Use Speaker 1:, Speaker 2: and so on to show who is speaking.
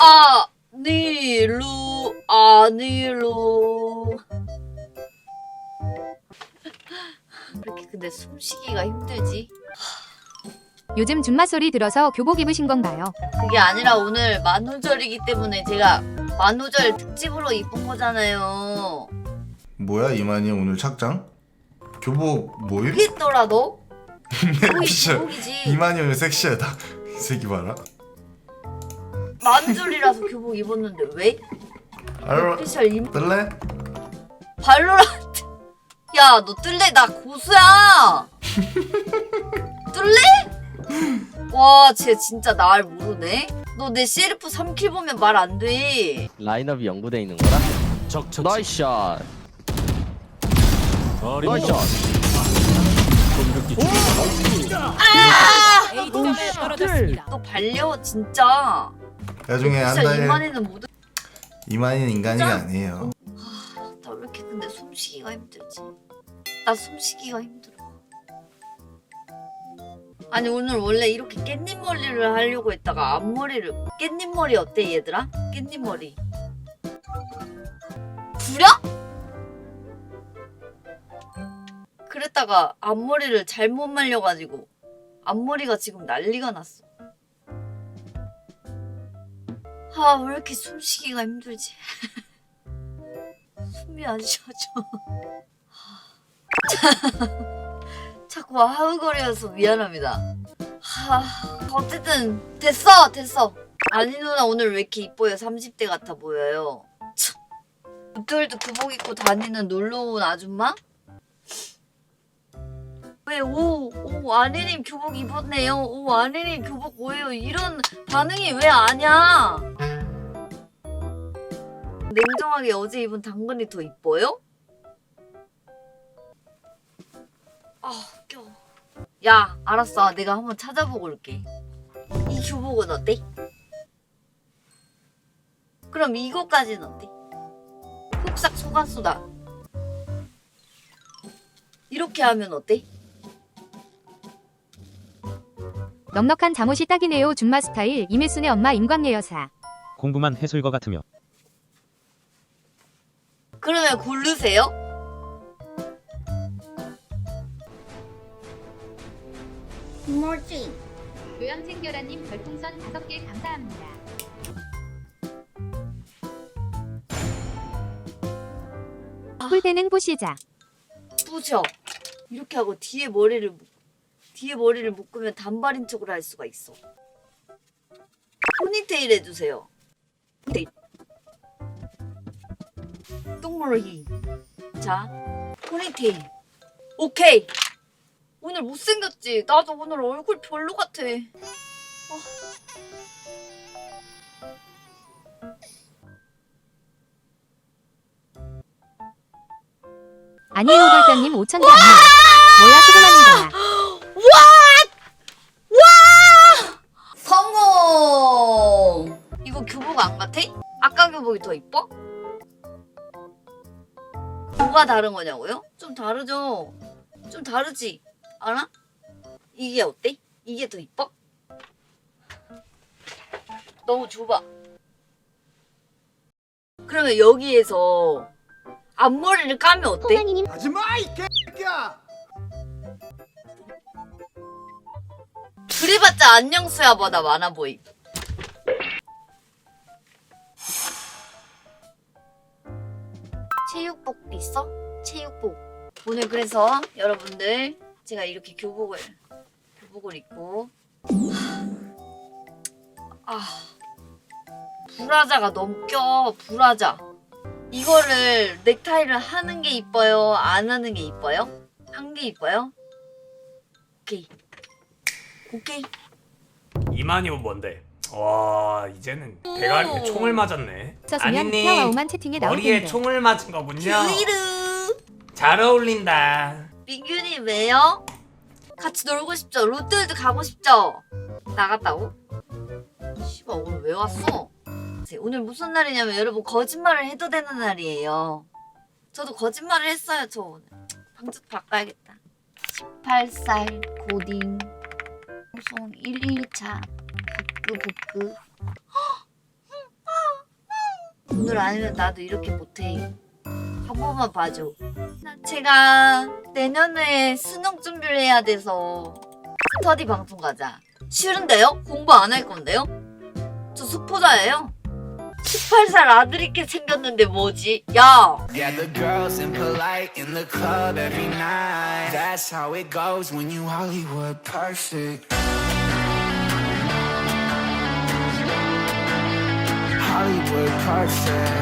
Speaker 1: 아니루 아니루 왜 이렇게 근데 숨쉬기가 힘들지?
Speaker 2: 요즘 준맛 소리 들어서 교복 입으신 건가요?
Speaker 1: 그게 아니라 오늘 만우절이기 때문에 제가 만우절 특집으로 입은 거잖아요.
Speaker 3: 뭐야 이만희 오늘 착장? 교복 뭐임?
Speaker 1: 모르겠더라 너? 교복이
Speaker 3: 진짜
Speaker 1: 교복이지.
Speaker 3: 이만희 오늘 섹시하다 이 새끼 봐라
Speaker 1: 만우절이라서 교복 입었는데 왜?
Speaker 3: 알로
Speaker 1: 스페셜 임
Speaker 3: 뜰래?
Speaker 1: 발로란트. 야, 너 뜰래? 나 고수야. 뜰래? 와, 쟤 진짜 날 모르네. 너 내 CLF 3킬 보면 말 안 돼.
Speaker 4: 라인업이 연구돼 있는 거라?
Speaker 5: 적 처치.
Speaker 4: 나이스 샷
Speaker 5: 어림없다.
Speaker 4: 나이스 샷
Speaker 5: 공격기
Speaker 6: 떨어졌습니다.
Speaker 1: 너 발려 진짜.
Speaker 3: 나중에 한
Speaker 1: 진짜
Speaker 3: 달
Speaker 1: 이만희는 모두
Speaker 3: 이만희는 인간이
Speaker 1: 진짜?
Speaker 3: 아니에요
Speaker 1: 나 왜 이렇게 근데 숨쉬기가 힘들지? 나 숨쉬기가 힘들어. 아니 오늘 원래 이렇게 깻잎 머리를 하려고 했다가 앞머리를 깻잎 머리 어때 얘들아? 깻잎 머리 구려? 그랬다가 앞머리를 잘못 말려가지고 앞머리가 지금 난리가 났어. 아 왜 이렇게 숨쉬기가 힘들지? 숨이 안 쉬어져. 자꾸 하우거려서 미안합니다. 하, 어쨌든 됐어, 됐어. 아니 누나 오늘 왜 이렇게 이뻐요? 30대 같아 보여요. 참. 오늘도 교복 입고 다니는 놀러 온 아줌마? 왜 오, 오 아내님 교복 입었네요. 오 아내님 교복 뭐예요? 이런 반응이 왜 아냐? 냉정하게 어제 입은 당근이 더 이뻐요? 아, 웃겨. 야, 알았어. 내가 한번 찾아보고 올게. 이 교복은 어때? 그럼 이거까지는 어때? 흑삭 소가수다. 이렇게 하면 어때?
Speaker 2: 넉넉한 잠옷이 딱이네요. 준맛 스타일 이밀순의 엄마 임광례 여사.
Speaker 7: 공부만 해솔거 같으며
Speaker 1: 그러면 고르세요.
Speaker 8: 뭐지?
Speaker 2: 요양생 결아님 별풍선 5개 감사합니다. 꿀대는 보시자.
Speaker 1: 뿌셔. 이렇게 하고 뒤에 머리를 묶- 뒤에 머리를 묶으면 단발인 척을 할 수가 있어. 포니테일 해주세요. 포니테일. 똥머리. 자, 포니테일. 오케이. 오늘 못생겼지? 나도 오늘 얼굴 별로 같아.
Speaker 2: 아니에요 별장님 5천 개 아니에요. 뭐야 수고하는 거야.
Speaker 1: 교복 안 같아? 아까 교복이 더 이뻐? 뭐가 다른 거냐고요? 좀 다르죠? 좀 다르지? 알아? 이게 어때? 이게 더 이뻐? 너무 좁아. 그러면 여기에서 앞머리를 까면 어때? 그래봤자 안녕수야 보다 많아 보임. 체육복 있어? 체육복. 오늘 그래서 여러분들 제가 이렇게 교복을 교복을 입고 아 브라자가 너무 껴 브라자. 이거를 넥타이를 하는 게 이뻐요? 안 하는 게 이뻐요? 한 게 이뻐요? 오케이. 오케이.
Speaker 9: 이만이면 뭔데? 와 이제는 대가리에 총을 맞았네.
Speaker 2: 썼으면 오만 채팅에 나올
Speaker 9: 머리에
Speaker 2: 텐데.
Speaker 9: 총을 맞은 거군요.
Speaker 1: 뷰이르.
Speaker 9: 잘 어울린다.
Speaker 1: 민균이 왜요? 같이 놀고 싶죠? 롯데월드 가고 싶죠? 나갔다고? 씨발 오늘 왜 왔어? 오늘 무슨 날이냐면 여러분 거짓말을 해도 되는 날이에요. 저도 거짓말을 했어요 저 오늘. 방송 바꿔야겠다. 18살 고딩 방송 1일차 복구 복구 오늘 아니면 나도 이렇게 못해. 한 번만 봐줘. 나 제가 내년에 수능 준비를 해야 돼서 스터디 방송 가자. 싫은데요? 공부 안 할 건데요? 저 숙포자예요. 18살 아들 있게 생겼는데 뭐지? 야!
Speaker 4: Yeah, the girls impolite in the club every night. That's how it goes when you Hollywood perfect. Hollywood perfect.